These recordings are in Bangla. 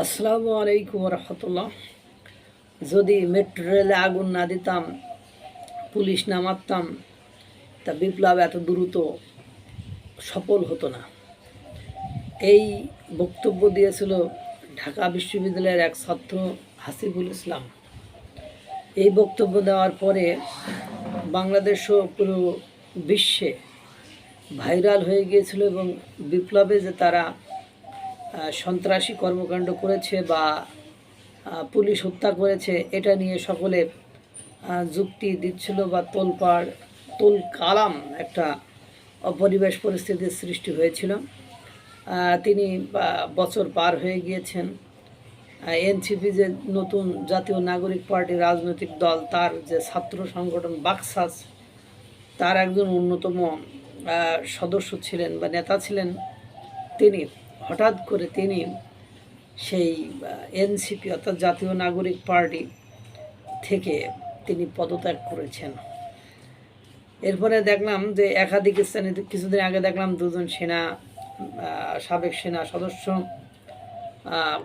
আসসালামু আলাইকুম রহমতুল্লাহ যদি মেট্রো রেলে আগুন না দিতাম, পুলিশ না মারতাম, তা বিপ্লব এত দ্রুত সফল হতো না। এই বক্তব্য দিয়েছিল ঢাকা বিশ্ববিদ্যালয়ের এক ছাত্র হাসিবুল ইসলাম। এই বক্তব্য দেওয়ার পরে বাংলাদেশ ও পুরো বিশ্বে ভাইরাল হয়ে গিয়েছিল এবং বিপ্লবে যে তারা সন্ত্রাসী কর্মকাণ্ড করেছে বা পুলিশ হত্যা করেছে, এটা নিয়ে সকলে যুক্তি দিচ্ছিল বা তোলপাড় তোল কালাম একটা অপরিবেশ পরিস্থিতির সৃষ্টি হয়েছিল। তিনি বছর পার হয়ে গিয়েছেন। এনসিপি যে নতুন জাতীয় নাগরিক পার্টি রাজনৈতিক দল, তার যে ছাত্র সংগঠন বাকসাস, তার একজন অন্যতম সদস্য ছিলেন বা নেতা ছিলেন তিনি। হঠাৎ করে তিনি সেই এনসিপি অর্থাৎ জাতীয় নাগরিক পার্টি থেকে তিনি পদত্যাগ করেছেন। এরপরে দেখলাম যে একাধিক স্থানে কিছুদিন আগে দেখলাম দুজন সেনা সাবেক সেনা সদস্য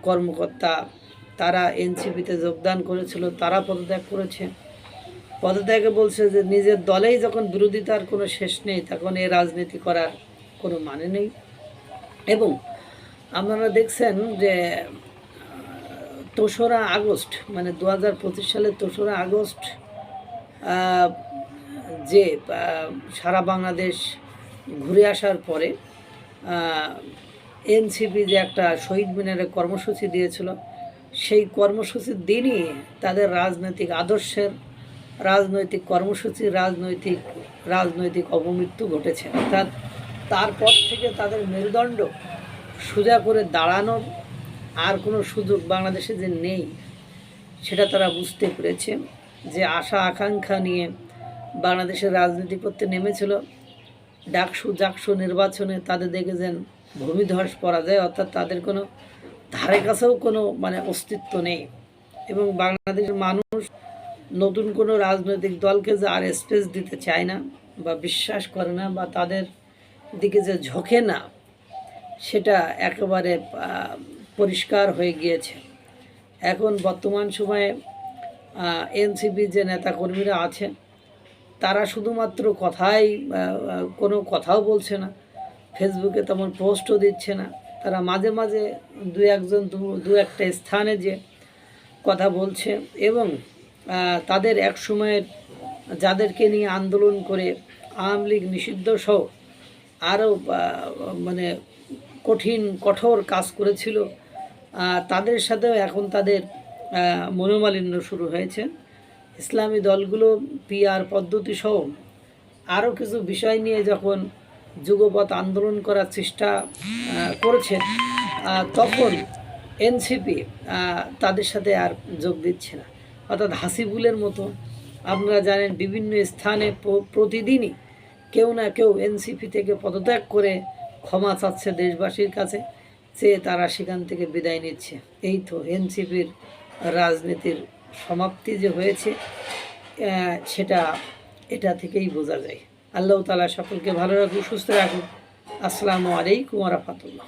কর্মকর্তা, তারা এনসিপিতে যোগদান করেছিল, তারা পদত্যাগ করেছে। পদত্যাগে বলছে যে নিজের দলেই যখন বিরোধিতার কোনো শেষ নেই, তখন এ রাজনীতি করার কোনো মানে নেই। এবং আপনারা দেখছেন যে তোসরা আগস্ট মানে দু হাজার পঁচিশ সালের তোসরা আগস্ট যে সারা বাংলাদেশ ঘুরে আসার পরে এনসিপি যে একটা শহীদ মিনারে কর্মসূচি দিয়েছিল, সেই কর্মসূচির দিনই তাদের রাজনৈতিক আদর্শের রাজনৈতিক কর্মসূচি, রাজনৈতিক রাজনৈতিক অপমৃত্যু ঘটেছে। অর্থাৎ তারপর থেকে তাদের মেরুদণ্ড সোজা করে দাঁড়ানোর আর কোনো সুযোগ বাংলাদেশে যে নেই, সেটা তারা বুঝতে পেরেছে যে আশা, আকাঙ্ক্ষা নিয়ে বাংলাদেশের রাজনীতি করতে নেমেছিল। ডাকসু, জাকসু নির্বাচনে তাদের দেখেছেন ভূমিধস পরা যায় অর্থাৎ তাদের কোনো ধারে কাছেও কোনো মানে অস্তিত্ব নেই। এবং বাংলাদেশের মানুষ নতুন কোনো রাজনৈতিক দলকে যে আর স্পেস দিতে চায় না বা বিশ্বাস করে না বা তাদের দিকে যে ঝোঁকে না সেটা একেবারে পরিষ্কার হয়ে গিয়েছে। এখন বর্তমান সময়ে এনসিপি যে নেতাকর্মীরা আছেন, তারা শুধুমাত্র কথাই কোনো কথাও বলছে না। ফেসবুকে তেমন পোস্টও দিচ্ছে না। তারা মাঝে মাঝে দু একজন, দু একটা স্থানে যে কথা বলছে এবং তাদের এক সময়ের যাদেরকে নিয়ে আন্দোলন করে আওয়ামী লীগ নিষিদ্ধ সহ আরও মানে কঠিন কঠোর কাজ করেছিল। তাদের সাথেও এখন তাদের মনোমালিন্য শুরু হয়েছে। ইসলামী দলগুলো পিআর পদ্ধতি সহ আরও কিছু বিষয় নিয়ে যখন যুগপথ আন্দোলন করার চেষ্টা আহ, করেছে আহ, তখন এনসিপি তাদের সাথে আর যোগ দিচ্ছে না। অর্থাৎ হাসিবুলের মতো আপনারা জানেন বিভিন্ন স্থানে প্রতিদিনই কেউ না কেউ এনসিপি থেকে পদত্যাগ করে ক্ষমা চাচ্ছে দেশবাসীর কাছে চেয়ে তারা সেখান থেকে বিদায় নিচ্ছে। এই তো এনসিপির রাজনীতির সমাপ্তি যে হয়েছে সেটা, এটা থেকেই বোঝা যায়। আল্লাহ তালা সকলকে ভালো রাখুক, সুস্থ রাখুক। আসসালামু আলাইকুম রহমতুল্লাহ।